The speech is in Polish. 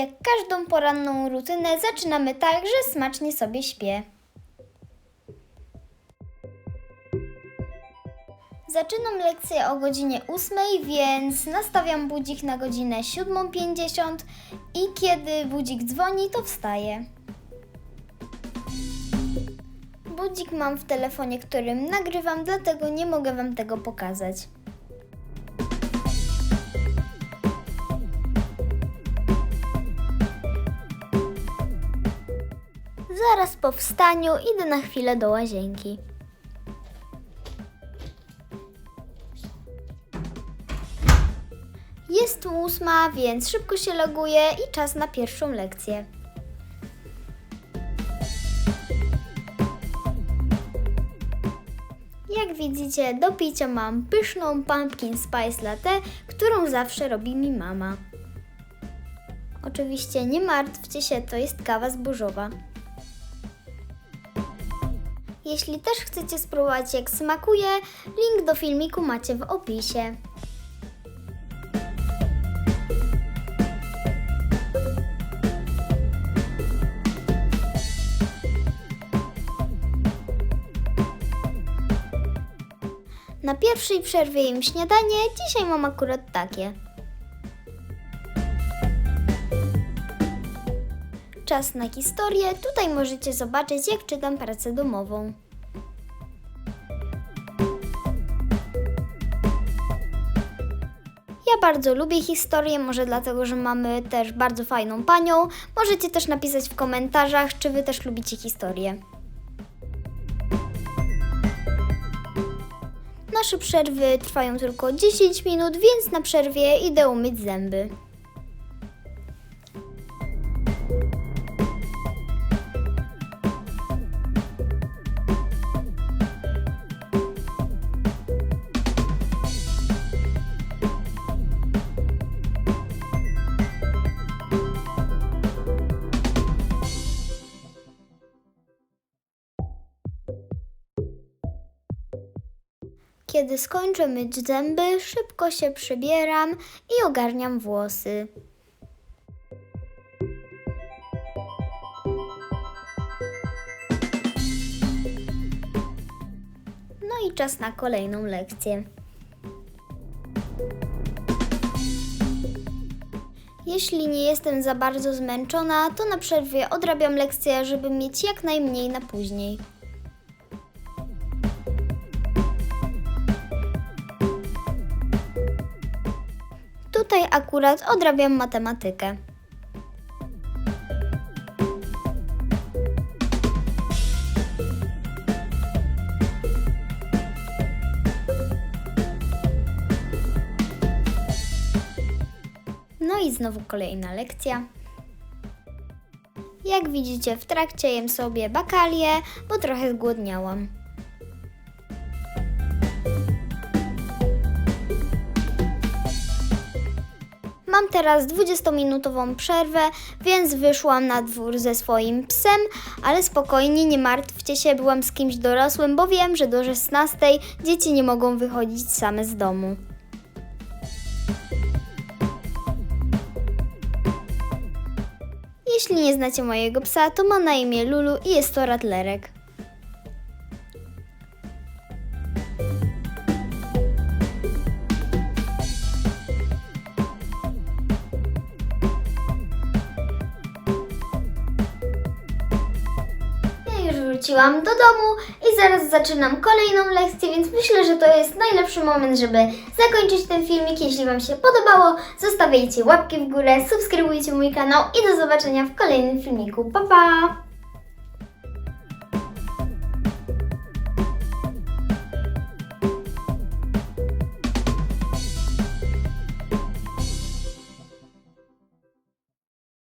Jak każdą poranną rutynę zaczynamy tak, że smacznie sobie śpię. Zaczynam lekcję o godzinie 8, więc nastawiam budzik na godzinę 7.50 i kiedy budzik dzwoni, to wstaję. Budzik mam w telefonie, którym nagrywam, dlatego nie mogę Wam tego pokazać. Zaraz po wstaniu idę na chwilę do łazienki. Jest ósma, więc szybko się loguję i czas na pierwszą lekcję. Jak widzicie, do picia mam pyszną pumpkin spice latte, którą zawsze robi mi mama. Oczywiście nie martwcie się, to jest kawa zbożowa. Jeśli też chcecie spróbować jak smakuje, link do filmiku macie w opisie. Na pierwszej przerwie jem śniadanie, dzisiaj mam akurat takie. Czas na historię, tutaj możecie zobaczyć jak czytam pracę domową. Ja bardzo lubię historię, może dlatego, że mamy też bardzo fajną panią. Możecie też napisać w komentarzach, czy wy też lubicie historię. Nasze przerwy trwają tylko 10 minut, więc na przerwie idę umyć zęby. Kiedy skończę myć zęby, szybko się przebieram i ogarniam włosy. No i czas na kolejną lekcję. Jeśli nie jestem za bardzo zmęczona, to na przerwie odrabiam lekcję, żeby mieć jak najmniej na później. Tutaj akurat odrabiam matematykę. No i znowu kolejna lekcja. Jak widzicie, w trakcie jem sobie bakalię, bo trochę zgłodniałam. Mam teraz 20-minutową przerwę, więc wyszłam na dwór ze swoim psem, ale spokojnie, nie martwcie się, byłam z kimś dorosłym, bo wiem, że do 16 dzieci nie mogą wychodzić same z domu. Jeśli nie znacie mojego psa, to ma na imię Lulu i jest to ratlerek. Wróciłam do domu i zaraz zaczynam kolejną lekcję, więc myślę, że to jest najlepszy moment, żeby zakończyć ten filmik. Jeśli Wam się podobało, zostawiajcie łapki w górę, subskrybujcie mój kanał i do zobaczenia w kolejnym filmiku. Pa, pa!